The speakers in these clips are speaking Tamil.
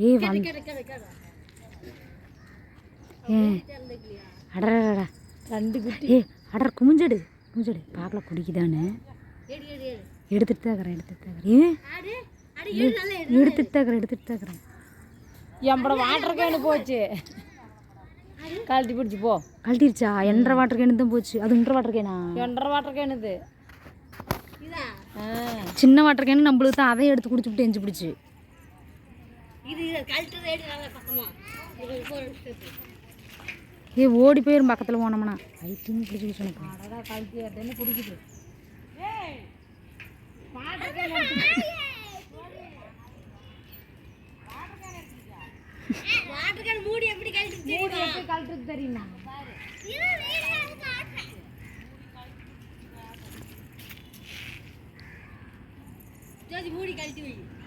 ஏய் வந்து ஏ. அடடடா ரெண்டு குட்டி. ஏ அடற குமிஞ்சடு குமிஞ்சடு. பார்க்கல குடிக்குதானு எடுத்துட்டு தான் இருக்கிறேன் எடுத்துட்டு தான் இருக்கிறேன். ஏ எடுத்துட்டு தான் இருக்கிறேன் எடுத்துட்டு தான் இருக்கிறேன். எம்பட வாட்டர் கேனு போச்சு. கழட்டி பிடிச்சி போ. கழட்டிருச்சா? என்ற வாட்டர் கேனு தான் போச்சு. அது ஒன்றரை வாட்டர் கேனா ஒன்றரை வாட்டர் கேனு இது. ஆ. சின்ன வாட்டர் கேனு நம்மளுக்கு தான் அதை எடுத்து குடிச்சுட்டு எஞ்சி பிடிச்சி. ஏ ஓடி போயிரும் பக்கத்தில் போனோம்னா. ஐட்டின்னு பிடிச்சி சொன்னப்பா. அடடா கழட்டி எடுத்துன்னு குடிக்குது மூடி எப்படி கழட்டுறது தெரியுமா? பாவத்தை அதான் அங்க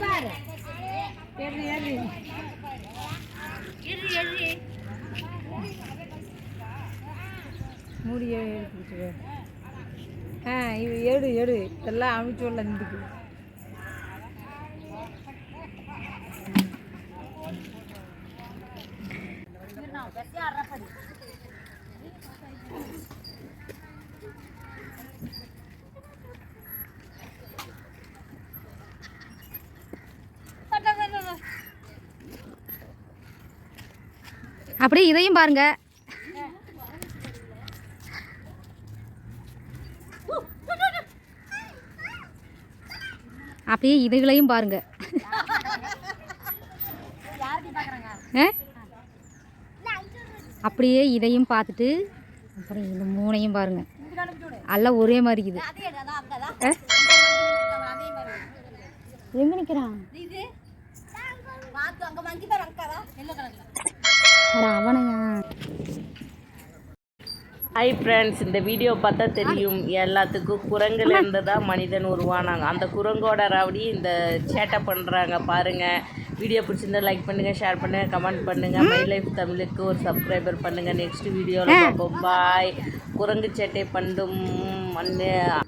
பாரு ஏறு ஏறு மூடி பிடிச்சிரு ஆ எடு எடு. இதெல்லாம் அமுச்சு உள்ள நின்றுக்கு அப்படியே இதையும் பாருங்க. அப்படியே இதுகளையும் பாருங்க. அப்படியே இதையும் பார்த்துட்டு அப்புறம் இந்த மூணையும் பாருங்க. எல்லாம் ஒரே மாதிரி இருக்குது எங்க நிக்கிறான்? அட அவனையா ஹாய் ஃப்ரெண்ட்ஸ் இந்த வீடியோ பார்த்தா தெரியும். எல்லாத்துக்கும் குரங்குல இருந்து தான் மனிதன் உருவானாங்க. அந்த குரங்கோட ரவுடி இந்த சேட்டை பண்ணுறாங்க பாருங்கள் வீடியோ பிடிச்சிருந்தா லைக் பண்ணுங்கள் ஷேர் பண்ணுங்கள் கமெண்ட் பண்ணுங்கள் மை. லைஃப் தமிழுக்கு ஒரு சப்ஸ்கிரைபர் பண்ணுங்கள் நெக்ஸ்ட் வீடியோவில் பார்ப்போம். பாய் குரங்கு சேட்டை பண்ணும். அண்ணே-